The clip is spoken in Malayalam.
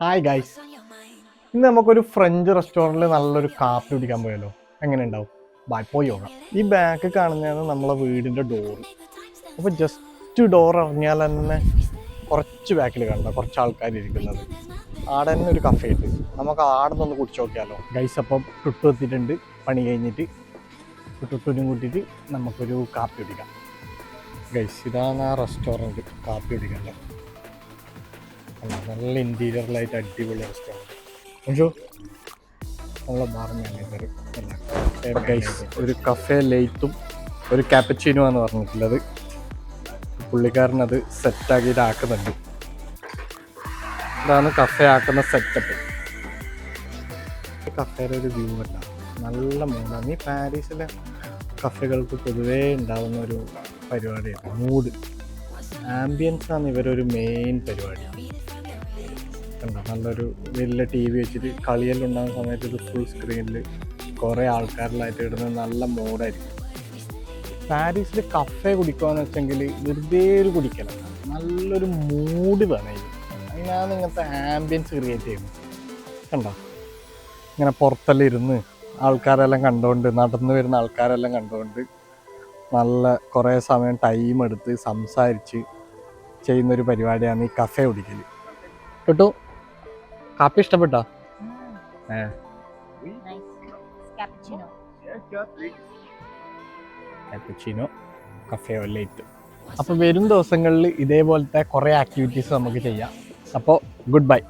ഹായ് ഗൈസ് ഇന്ന് നമുക്കൊരു ഫ്രഞ്ച് റെസ്റ്റോറന്റിൽ നല്ലൊരു കാപ്പി കുടിക്കാൻ പോയല്ലോ എങ്ങനെ ഉണ്ടാവും ബായ് പോയി ഈ ബാക്ക് കാണുന്നതാണ് നമ്മളെ വീടിന്റെ ഡോറ് അപ്പോൾ ജസ്റ്റ് ഡോർ ഇറങ്ങിയാൽ തന്നെ കുറച്ച് ബാക്കിൽ കണ്ട കുറച്ച് ആൾക്കാർ ഇരിക്കുന്നത്. ആടെ തന്നെ ഒരു കഫേ ഉണ്ട് നമുക്ക് ആടെ നിന്ന് കുടിച്ച് നോക്കിയാലോ? ഗൈസ് അപ്പം ടുട്ടു എത്തിയിട്ടുണ്ട്. പണി കഴിഞ്ഞിട്ട് ടുട്ടുനും കൂട്ടിയിട്ട് നമുക്കൊരു കാപ്പി കുടിക്കാം. ഗൈസ് ഇതാണ് ആ റെസ്റ്റോറന്റ് കാപ്പി കുടിക്കാന്റെ അല്ല, നല്ല ഇന്റീരിയറിലായിട്ട് അടിപൊളി റെസ്റ്റോറന്റ് നമ്മളെ ഗൈസ് ഒരു കഫേ ലേറ്റും ഒരു ക്യാപ്പച്ചീനോ എന്ന് പറഞ്ഞിട്ടുള്ളത്. പുള്ളിക്കാരൻ അത് സെറ്റാക്കിയിട്ട് ആക്കുന്നുണ്ട്. ഇതാണ് കഫേ ആക്കുന്ന സെറ്റപ്പ് കഫേയുടെ ഒരു വ്യൂ അല്ല. നല്ല മൂടാണ് ഈ പാരീസിലെ കഫേകൾക്ക് പൊതുവേ ഉണ്ടാവുന്ന ഒരു പരിപാടിയാണ്. മൂഡ് ആംബിയൻസ് ആണ് ഇവരൊരു മെയിൻ പരിപാടി. കണ്ടോ. നല്ലൊരു വലിയ ടി വി വെച്ചിട്ട് കളിയെല്ലാം ഉണ്ടാകുന്ന സമയത്ത് ഒരു ഫുൾ സ്ക്രീനിൽ കുറേ ആൾക്കാരിലായിട്ട് ഇടുന്ന നല്ല മോഡായിരിക്കും പാരീസിൽ കഫേ കുടിക്കുകയെന്ന് വെച്ചെങ്കിൽ വെറുതെ ഒരു കുടിക്കലല്ല നല്ലൊരു മൂഡ് വേണം അതിനാണ് ഇങ്ങനത്തെ ആംബിയൻസ് ക്രിയേറ്റ് ചെയ്യുന്നത്. കണ്ടോ? ഇങ്ങനെ പുറത്തെല്ലാം ഇരുന്ന് ആൾക്കാരെല്ലാം കണ്ടുകൊണ്ട് നടന്നു വരുന്ന ആൾക്കാരെല്ലാം കണ്ടുകൊണ്ട് നല്ല കുറേ സമയം ടൈം എടുത്ത് സംസാരിച്ച് ചെയ്യുന്നൊരു പരിപാടിയാണ് ഈ കഫേ കുടിക്കൽ കേട്ടോ കാപ്പി ഇഷ്ടപ്പെട്ടോ അപ്പൊ Nice. Cappuccino. Cappuccino cafe latte അപ്പോൾ വരും ദിവസങ്ങളിൽ ഇതേപോലത്തെ കുറേ ആക്ടിവിറ്റീസ് നമുക്ക് ചെയ്യാം അപ്പോൾ ഗുഡ് ബൈ